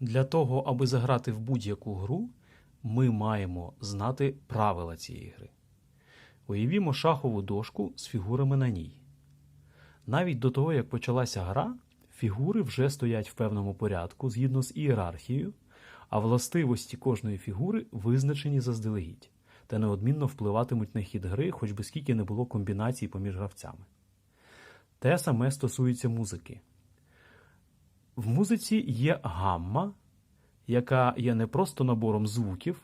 Для того, аби заграти в будь-яку гру, ми маємо знати правила цієї гри. Уявімо шахову дошку з фігурами на ній. Навіть до того, як почалася гра, фігури вже стоять в певному порядку згідно з ієрархією, а властивості кожної фігури визначені заздалегідь та неодмінно впливатимуть на хід гри, хоч би скільки не було комбінацій поміж гравцями. Те саме стосується музики. В музиці є гамма, яка є не просто набором звуків,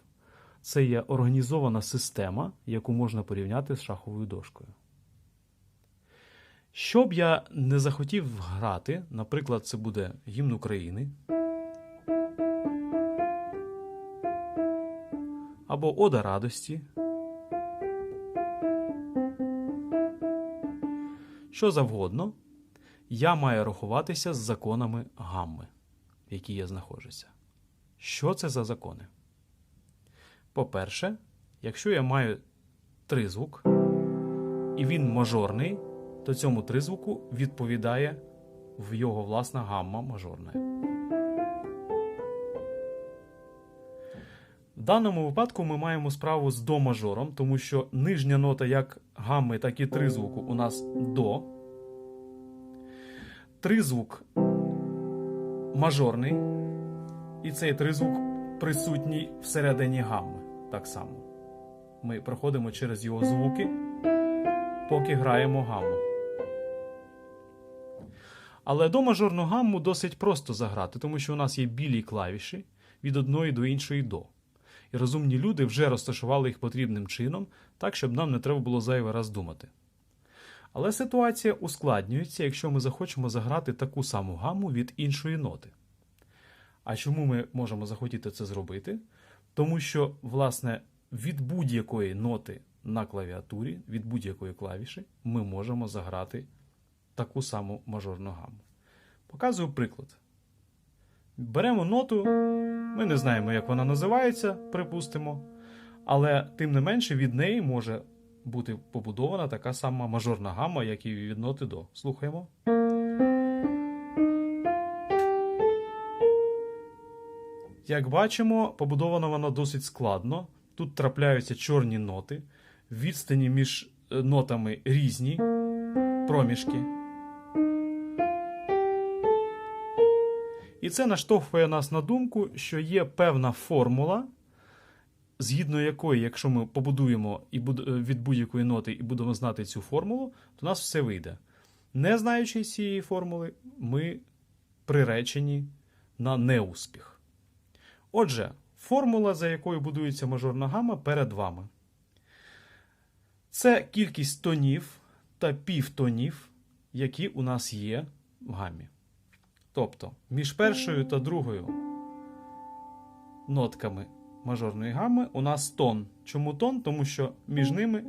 це є організована система, яку можна порівняти з шаховою дошкою. Що б я не захотів грати, наприклад, це буде гімн України або Ода радості. Що завгодно, я маю рахуватися з законами гамми, в якій я знаходжуся. Що це за закони? По-перше, якщо я маю тризвук, і він мажорний, то цьому тризвуку відповідає в його власна гамма мажорна. В даному випадку ми маємо справу з до мажором, тому що нижня нота як гамми, так і тризвуку у нас до. Тризвук мажорний, і цей тризвук присутній всередині гамми. Так само. Ми проходимо через його звуки, поки граємо гамму. Але до мажорну гамму досить просто заграти, тому що у нас є білі клавіші від одної до іншої до. І розумні люди вже розташували їх потрібним чином, так, щоб нам не треба було зайвий раз думати. Але ситуація ускладнюється, якщо ми захочемо заграти таку саму гамму від іншої ноти. А чому ми можемо захотіти це зробити? Тому що, власне, від будь-якої ноти на клавіатурі, від будь-якої клавіші, ми можемо заграти таку саму мажорну гамму. Показую приклад. Беремо ноту, ми не знаємо, як вона називається, припустимо, але тим не менше від неї може бути побудована така сама мажорна гамма, як і від ноти до. Слухаємо. Як бачимо, побудовано воно досить складно. Тут трапляються чорні ноти, відстані між е, нотами різні, проміжки. І це наштовхує нас на думку, що є певна формула, згідно якої, якщо ми побудуємо і е, від будь-якої ноти і будемо знати цю формулу, то у нас все вийде. Не знаючи цієї формули, ми приречені на неуспіх. Отже, формула, за якою будується мажорна гама, перед вами. Це кількість тонів та півтонів, які у нас є в гамі. Тобто, між першою та другою нотками мажорної гами у нас тон. Чому тон? Тому що між ними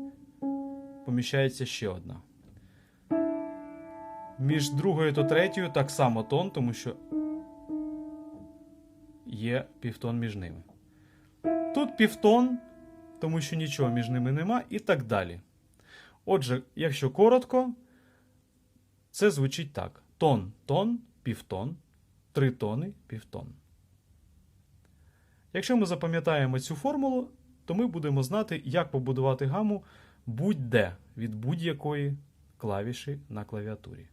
поміщається ще одна. Між другою та третьою так само тон, тому що є півтон між ними. Тут півтон, тому що нічого між ними нема, і так далі. Отже, якщо коротко, це звучить так: тон, тон, півтон, три тони, півтон. Якщо ми запам'ятаємо цю формулу, то ми будемо знати, як побудувати гаму будь-де від будь-якої клавіші на клавіатурі.